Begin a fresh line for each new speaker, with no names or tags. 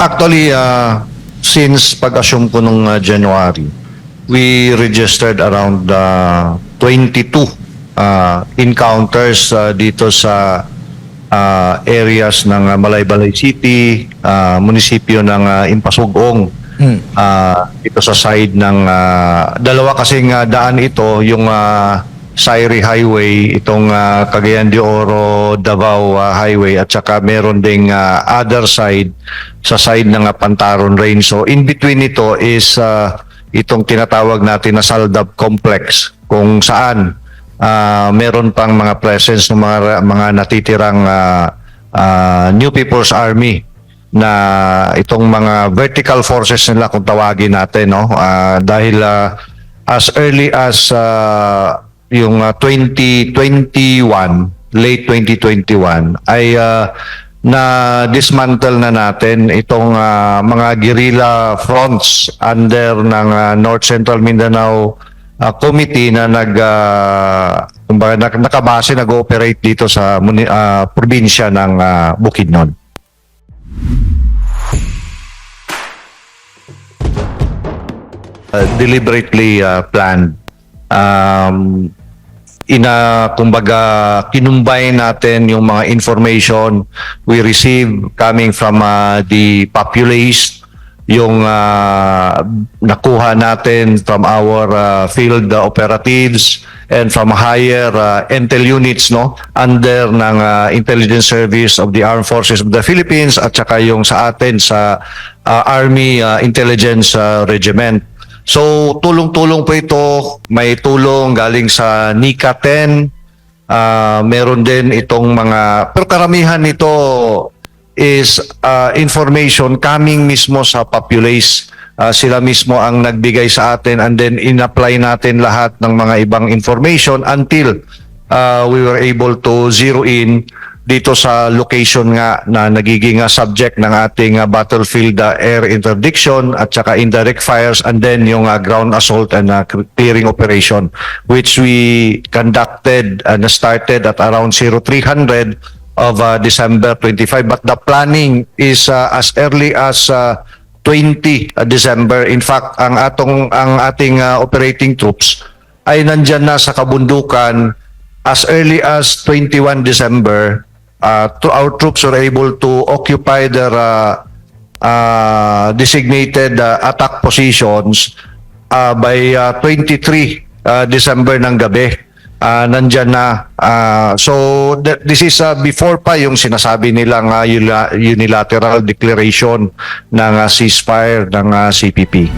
Actually, uh, since pag-assume ko nung uh, January, we registered around uh, 22 uh, encounters uh, dito sa uh, areas ng uh, Malaybalay City, uh, munisipyo ng uh, Impasugong, uh, dito sa side ng uh, dalawa kasing uh, daan ito, yung uh, Sairi Highway, itong uh, Cagayan de Oro, Davao uh, Highway at saka meron ding uh, other side sa side ng uh, Pantaron Range. So in between ito is uh, itong tinatawag natin na Saldab Complex kung saan uh, meron pang mga presence ng mga mga natitirang uh, uh, New People's Army na itong mga vertical forces nila kung tawagin natin no Ah, dahil ah, as early as ah, yung ah, 2021 late 2021 ay ah, na dismantle na natin itong ah, mga guerrilla fronts under ng ah, North Central Mindanao ah, committee na nag nak- nakabase nag-ooperate dito sa ah, probinsya ng ah, Bukidnon. uh, deliberately uh, planned. Um, ina kumbaga kinumbay natin yung mga information we receive coming from uh, the populace yung uh, nakuha natin from our uh, field operatives and from higher uh, intel units no? Under ng uh, intelligence service of the armed forces of the Philippines at saka yung sa atin sa uh, army uh, intelligence uh, regiment So tulong-tulong po ito, may tulong galing sa NICA 10, ah, meron din itong mga, pero karamihan nito is ah, information coming mismo sa populace. Ah, sila mismo ang nagbigay sa atin and then in-apply natin lahat ng mga ibang information until ah, we were able to zero in dito sa location nga na nagiging uh, subject ng ating uh, battlefield uh, air interdiction at saka indirect fires and then yung ground assault and clearing operation which we conducted and started at around 0300 of December 25 but the planning is as early as uh, 20 December. In fact ang atong ang ating operating troops ay nandyan na sa kabundukan as early as 21 December, uh, our troops were able to occupy their uh, uh, designated uh, attack positions uh, by uh, 23 uh, December ng gabi. Uh, nandyan na. Uh, so, th- this is uh, before pa yung sinasabi nilang uh, unilateral declaration ng uh, ceasefire ng uh, CPP.